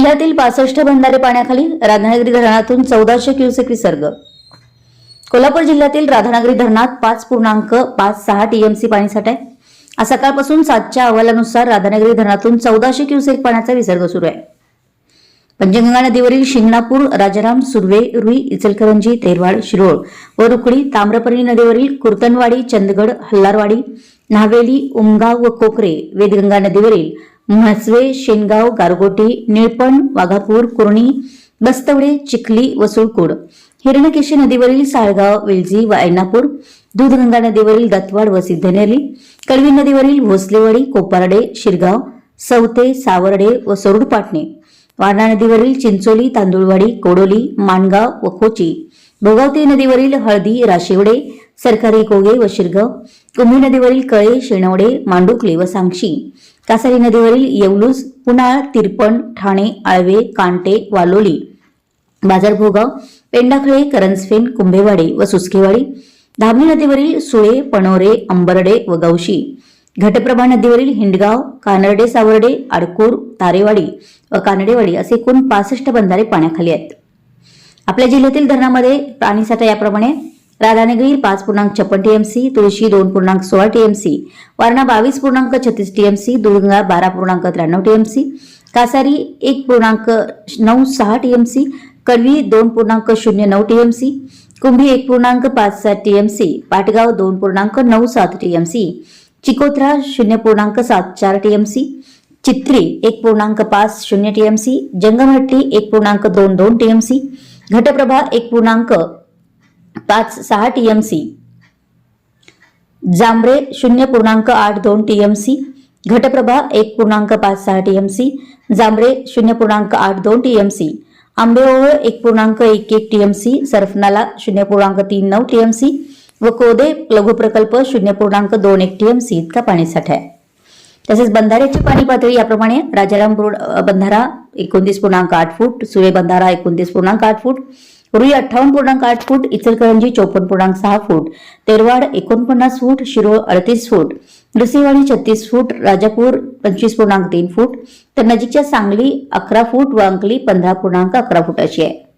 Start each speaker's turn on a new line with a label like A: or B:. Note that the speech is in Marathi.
A: जिल्ह्यातील पासष्ट बंधारे पाण्याखाली राधानगरी धरणातून चौदाशे क्युसेक विसर्ग. कोल्हापूर जिल्ह्यातील राधानगरी धरणात पाच पूर्णांक पाच सहा टीएमसी पाणीसाठा आहे आज सकाळपासून सातच्या अहवालानुसार राधानगरी धरणातून चौदाशे क्युसेक पाण्याचा विसर्ग सुरू आहे. पंचगंगा नदीवरील शिंगणापूर राजाराम सुर्वे रुई इचलकरंजी तेरवाड शिरोळ व रुकडी ताम्रपर्णी नदीवरील कुर्तनवाडी चंदगड हल्लारवाडी नावेली उमगाव व कोकरे वेदगंगा नदीवरील म्हसवे शेनगाव गारगोटी निळपण वाघापूर कुर्णी बस्तवडे चिखली वसुळकोड हिरणकेशी नदीवरील साळगाव वेलजी व ऐनापूर दूधगंगा नदीवरील गतवाड व सिद्धनेली कळवी नदीवरील भोसलेवाडी कोपारडे शिरगाव सवते सावर्डे व सोरुड पाटणे वारणा नदीवरील चिंचोली तांदुळवाडी कोडोली माणगाव व कोची भोगावती नदीवरील हळदी राशिवडे सरकारी कोगे व शिरगाव कुंभी नदीवरील कळे शेणवडे मांडुकले व सांगशी कासारी नदीवरील येवलूज पुनाळ तिरपण ठाणे आळवे कांटे वालोली बाजार भोगाव पेंडाखळे करंजफेन कुंभेवाडी व सुसकेवाडी धामणी नदीवरील सुळे पणोरे अंबरडे व गवशी घटप्रभा नदीवरील हिंडगाव कानरडे सावर्डे आडकूर तारेवाडी व कानडेवाडी असे एकूण पासष्ट बंधारे पाण्याखाली आहेत. आपल्या जिल्ह्यातील धरणामध्ये पाणीसाठा याप्रमाणे राधानगरी पाच पूर्णांक छप्पन टीएमसी तुळशी दोन पूर्णांक सोळा टीएमसी वारणा बावीस पूर्णांक छत्तीस टीएमसी दुर्गा बारा पूर्णांक त्र्याण्णव टीएमसी कासारी एक पूर्णांक नऊ सहा टीएमसी कडवी दोन पूर्णांक शून्य नऊ टीएमसी कुंभी एक पूर्णांक पाच सात टीएमसी पाटगाव दोन पूर्णांक नऊ सात टीएमसी चिकोत्रा शून्य पूर्णांक सात चार टीएमसी चित्री एक पूर्णांक पाच शून्य टीएमसी जंगमहट्टी एक पूर्णांक दोन दोन टीएमसी घटप्रभा एक पूर्णांक पाच सहा टीएमसी. जांभरे शून्य पूर्णांक आठ दोन टीएमसी. घटप्रभा एक पूर्णांक पाच सहा टीएमसी. जांभरे शून्य पूर्णांक आठ दोन टीएमसी. आंबेओळ एक पूर्णांक एक एक टीएमसी. सरफनाला शून्य पूर्णांक तीन नऊ टीएमसी. व कोदे लघु प्रकल्प शून्य पूर्णांक दोन एक टीएमसी. इतका पाणीसाठा आहे. तसेच बंधाऱ्याची पाणी पातळी याप्रमाणे राजाराम बंधारा एकोणतीस पूर्णांक आठ फूट सुरे बंधारा एकोणतीस पूर्णांक आठ फूट रुई अठ्ठावन्न पूर्णांक आठ फूट इचलकरंजी चौपन्न पूर्णांक सहा फूट तेरवाड एकोणपन्नास फूट शिरोळ अडतीस फूट नृसिंहवाडी छत्तीस फूट राजापूर पंचवीस पूर्णांक तीन फूट तर नजीकच्या सांगली अकरा फूट वांकली पंधरा पूर्णांक अकरा फूट अशी आहे.